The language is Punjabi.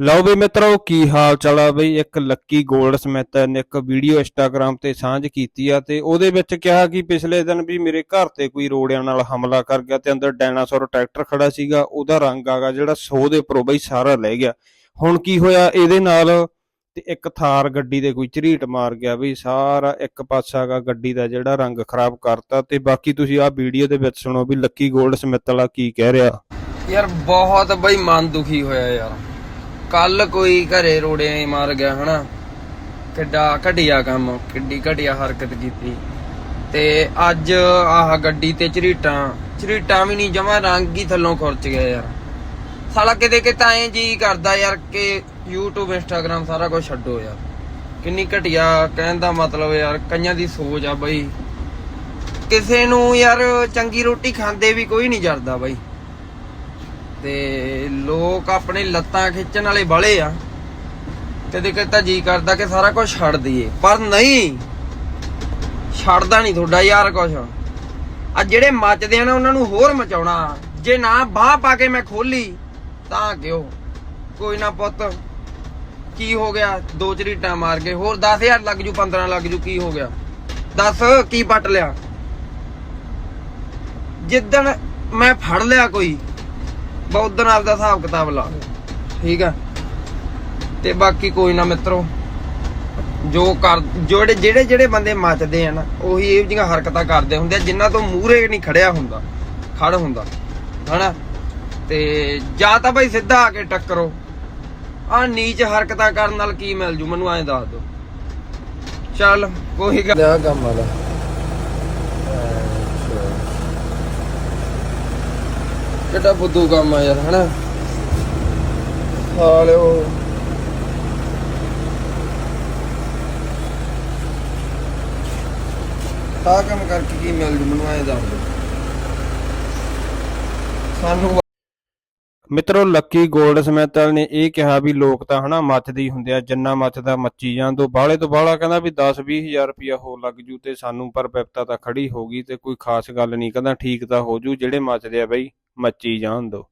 ਲਓ ਬਈ ਮਿੱਤਰੋ, ਕੀ ਹਾਲ ਚਾਲ ਆ ਬਈ? ਇੱਕ ਲੱਕੀ 골ਡ ਸਮਿਤ ਨੇ ਇੱਕ ਵੀਡੀਓ ਇੰਸਟਾਗ੍ਰam ਤੇ ਸਾਂਝ ਕੀਤੀ ਆ ਤੇ ਉਹਦੇ ਵਿੱਚ ਕਿਹਾ ਕਿ ਪਿਛਲੇ ਦਿਨ ਵੀ ਮੇਰੇ ਘਰ ਤੇ ਕੋਈ ਰੋੜਿਆਂ ਨਾਲ ਹਮਲਾ ਕਰ ਗਿਆ ਤੇ ਅੰਦਰ ਡਾਇਨਾਸੌਰ ਟਰੈਕਟਰ ਖੜਾ ਸੀਗਾ, ਉਹਦਾ ਰੰਗ ਆਗਾ ਜਿਹੜਾ 100 ਦੇ ਉੱਪਰੋਂ ਬਈ ਸਾਰਾ ਲੈ ਗਿਆ। ਹੁਣ ਕੀ ਹੋਇਆ? ਇਹਦੇ ਨਾਲ ਤੇ ਇੱਕ ਥਾਰ ਗੱਡੀ ਦੇ ਕੋਈ ਝਰੀਟ ਮਾਰ ਗਿਆ ਬਈ, ਸਾਰਾ ਇੱਕ ਪਾਸਾ ਗਾ ਗੱਡੀ ਦਾ ਜਿਹੜਾ ਰੰਗ ਖਰਾਬ ਕਰਤਾ ਤੇ ਬਾਕੀ ਤੁਸੀਂ ਆਹ ਵੀਡੀਓ ਦੇ ਵਿੱਚ ਸੁਣੋ ਵੀ ਲੱਕੀ 골ਡ ਸਮਿਤ ਵਾਲਾ ਕੀ ਕਹਿ ਰਿਹਾ। ਯਾਰ, ਬਹੁਤ ਬਈ ਮਨ ਦੁਖੀ ਹੋਇਆ ਯਾਰ। ਕੱਲ ਕੋਈ ਘਰੇ ਰੋੜੇ ਮਾਰ ਗਿਆ, ਹਨਾ? ਕਿੱਡਾ ਘਟੀਆ ਕੰਮ, ਕਿੱਡੀ ਘਟੀਆ ਹਰਕਤ ਕੀਤੀ। ਤੇ ਅੱਜ ਆਹ ਗੱਡੀ ਤੇ ਝਰੀਟਾਂ ਝਰੀਟਾਂ ਵੀ ਨਹੀਂ, ਜਮਾ ਰੰਗ ਹੀ ਥੱਲੋਂ ਖੁਰਚ ਗਿਆ ਯਾਰ। ਸਾਲਾ ਕਿਤੇ ਕਿਤੇ ਐਂ ਜੀ ਕਰਦਾ ਯਾਰ ਕਿ YouTube, Instagram ਸਾਰਾ ਕੁਝ ਛੱਡੋ ਯਾਰ। ਕਿੰਨੀ ਘਟੀਆ ਕਹਿਣ ਦਾ ਮਤਲਬ ਯਾਰ, ਕਈਆਂ ਦੀ ਸੋਚ ਆ ਬਈ। ਕਿਸੇ ਨੂੰ ਯਾਰ ਚੰਗੀ ਰੋਟੀ ਖਾਂਦੇ ਵੀ ਕੋਈ ਨਹੀਂ ਜਰਦਾ ਬਈ। ਤੇ ਲੋਕ ਆਪਣੇ ਲੱਤਾਂ ਖਿੱਚਣ ਵਾਲੇ ਬਲੇ ਆ। ਕਦੇ ਕਦੇ ਤਾਂ ਜੀ ਕਰਦਾ ਕਿ ਸਾਰਾ ਕੁਝ ਛੱਡ ਦਈਏ। ਪਰ ਨਹੀਂ, ਛੱਡਦਾ ਨਹੀਂ ਤੁਹਾਡਾ ਯਾਰ ਕੁਝ ਆ ਜਿਹੜੇ ਮੱਚਦੇ ਆ ਨਾ, ਉਹਨਾਂ ਨੂੰ ਹੋਰ ਮਚਾਉਣਾ। ਜੇ ਨਾ ਬਾਹ ਪਾ ਕੇ ਮੈਂ ਖੋਲੀ, ਤਾਂ ਕਿਉ? ਕੋਈ ਨਾ ਪੁੱਤ, ਕੀ ਹੋ ਗਿਆ? ਦੋ ਚਰੀਟਾਂ ਮਾਰ ਕੇ। ਹੋਰ 10000 ਲੱਗ ਜੂ 15 ਲੱਗ ਜੂ, ਕੀ ਹੋ ਗਿਆ? ਦੱਸ ਕੀ ਪਟ ਲਿਆ? ਜਿੱਦਣ ਮੈਂ ਫੜ ਲਿਆ ਕੋਈ ਬੌਧਨ ਆਪਦਾ ਹਿਸਾਬ ਕਿਤਾਬ ਲਾ। ਠੀਕ ਆ? ਤੇ ਬਾਕੀ ਕੋਈ ਨਾ ਮਿੱਤਰੋ, ਜੋ ਕਰ ਜਿਹੜੇ ਜਿਹੜੇ ਜਿਹੜੇ ਬੰਦੇ ਮੱਚਦੇ ਆ ਨਾ, ਉਹੀ ਇਹ ਜਿਹੀਆਂ ਹਰਕਤਾਂ ਕਰਦੇ ਹੁੰਦੇ ਆ, ਜਿਨ੍ਹਾਂ ਤੋਂ ਮੂਹਰੇ ਨਹੀਂ ਖੜਿਆ ਹੁੰਦਾ ਖੜ ਹੁੰਦਾ। ਹਨਾ? ਤੇ ਜਾਂ ਤਾਂ ਭਾਈ ਸਿੱਧਾ ਆ ਕੇ ਟੱਕਰੋ। ਆ ਨੀਚ ਹਰਕਤਾਂ ਕਰਨ ਨਾਲ ਕੀ ਮਿਲ ਜੂ? ਮੈਨੂੰ ਐਂ ਦੱਸ ਦੋ ਚੱਲ, ਕੋਈ ਗੱਲ ਆ ਕੰਮ ਵਾਲਾ। ਕਿੱਡਾ ਬੁੱਧੂ ਕੰਮ ਆ ਯਾਰ, ਹਨਾ? ਹਾਲਿਓ ਆ ਕੰਮ ਕਰਕੇ ਕੀ ਮਿਲ ਜੂ, ਮੈਨੂੰ ਐਂ ਦੱਸ ਸਾਨੂੰ ਮਿੱਤਰੋ ਲੱਕੀ 골ਡ ਸਮੈਤਲ ਨੇ ਇਹ ਕਿਹਾ ਵੀ ਲੋਕ ਤਾਂ, ਹਨਾ ਮੱਚਦੇ ਹੀ ਹੁੰਦੇ ਆ, ਜਿੰਨਾ ਮੱਚਦਾ ਮੱਚੀ ਜਾਣ ਦੋ ਬਾਹਲੇ ਤੋਂ ਬਾਹਲਾ ਕਹਿੰਦਾ ਵੀ 10 20000 ਰੁਪਇਆ ਹੋ ਲੱਗ ਜੂ ਤੇ ਸਾਨੂੰ ਪਰ ਵਿਪਤਾ ਤਾਂ ਖੜੀ ਹੋ ਗਈ ਤੇ ਕੋਈ ਖਾਸ ਗੱਲ ਨਹੀਂ, ਕਹਿੰਦਾ ਠੀਕ ਤਾਂ ਹੋ ਜੂ ਜਿਹੜੇ ਮੱਚਦੇ ਆ ਬਈ। ਮੱਚੀ ਜਾਣ ਦੋ।